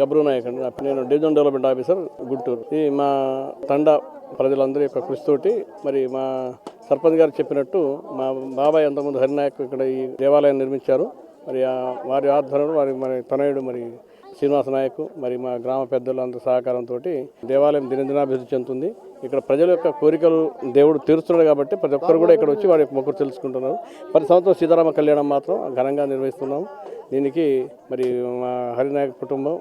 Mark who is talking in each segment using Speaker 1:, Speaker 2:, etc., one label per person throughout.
Speaker 1: గబ్రు నాయక్ అండి. నేను division development officer Guntur. ఈ మా తండా ప్రజలందరి యొక్క కృషితోటి మరి మా సర్పంచ్ గారు చెప్పినట్టు మా బాబాయ్ అంతకుముందు హరినాయక్ ఇక్కడ ఈ దేవాలయం నిర్మించారు. మరి వారి ఆధ్వర్యంలో వారి మరి తనయుడు మరి శ్రీనివాస నాయక్ మరి మా గ్రామ పెద్దలందరి సహకారంతో దేవాలయం దినదినాభివృద్ధి చెందుతుంది. ఇక్కడ ప్రజల యొక్క కోరికలు దేవుడు తీరుస్తున్నాడు కాబట్టి ప్రతి ఒక్కరు కూడా ఇక్కడ వచ్చి వారి యొక్క మొక్కులు తెలుసుకుంటున్నారు. ప్రతి సంవత్సరం సీతారామ కళ్యాణం మాత్రం ఘనంగా నిర్వహిస్తున్నాం. దీనికి మరి మా హరినాయక్ కుటుంబం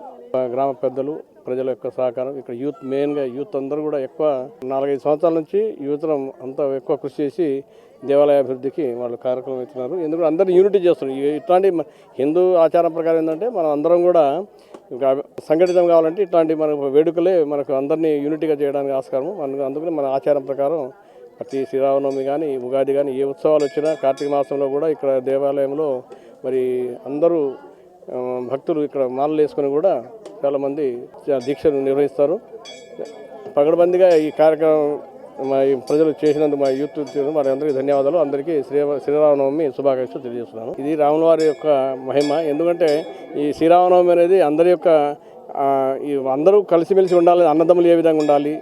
Speaker 1: గ్రామ పెద్దలు ప్రజల యొక్క సహకారం ఇక్కడ యూత్ మెయిన్గా యూత్ అందరూ కూడా ఎక్కువ నాలుగైదు సంవత్సరాల నుంచి యువతరం అంతా ఎక్కువ కృషి చేసి దేవాలయ అభివృద్ధికి వాళ్ళు కార్యక్రమం ఇస్తున్నారు. ఎందుకంటే అందరూ యూనిటీ చేస్తున్నారు. ఇట్లాంటి హిందూ ఆచారం ప్రకారం ఏంటంటే మనం అందరం కూడా ఇంకా సంఘటితం కావాలంటే ఇట్లాంటి మనకు వేడుకలే మనకు అందరినీ యూనిటీగా చేయడానికి ఆస్కారం మనకు అందుకని మన ఆచారం ప్రకారం ప్రతి శ్రీరామనవమి కానీ ఉగాది కానీ ఏ ఉత్సవాలు వచ్చినా కార్తీక మాసంలో కూడా ఇక్కడ దేవాలయంలో మరి అందరూ భక్తులు ఇక్కడ మాలలు వేసుకొని కూడా చాలామంది దీక్షలు నిర్వహిస్తారు. పగడబందిగా ఈ కార్యక్రమం మా ఈ ప్రజలు చేసినందుకు మా యూత్ మరి అందరికీ ధన్యవాదాలు. అందరికీ శ్రీ శ్రీరామనవమి శుభాకాంక్షలు తెలియజేస్తున్నాను. ఇది రాముల వారి యొక్క మహిమ. ఎందుకంటే ఈ శ్రీరామనవమి అనేది అందరి యొక్క ఈ అందరూ కలిసిమెలిసి ఉండాలి అన్నదమ్ములు ఏ విధంగా ఉండాలి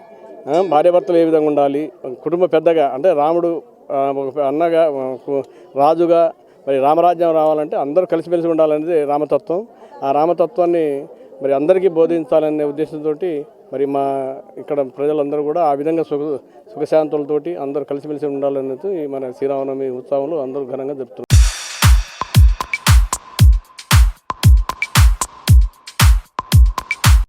Speaker 1: భార్యభర్తలు భార్యాభర్తలు ఏ విధంగా ఉండాలి కుటుంబ పెద్దగా అంటే రాముడు ఒక అన్నగా రాజుగా మరి రామరాజ్యం రావాలంటే అందరూ కలిసిమెలిసి ఉండాలనేది రామతత్వం. ఆ రామతత్వాన్ని మరి అందరికీ బోధించాలనే ఉద్దేశంతో మరి మా ఇక్కడ ప్రజలందరూ కూడా ఆ విధంగా సుఖ సుఖశాంతులతోటి అందరూ కలిసిమెలిసి ఉండాలనేది మన శ్రీరామనవమి ఉత్సవంలో అందరూ ఘనంగా జరుపుతున్నారు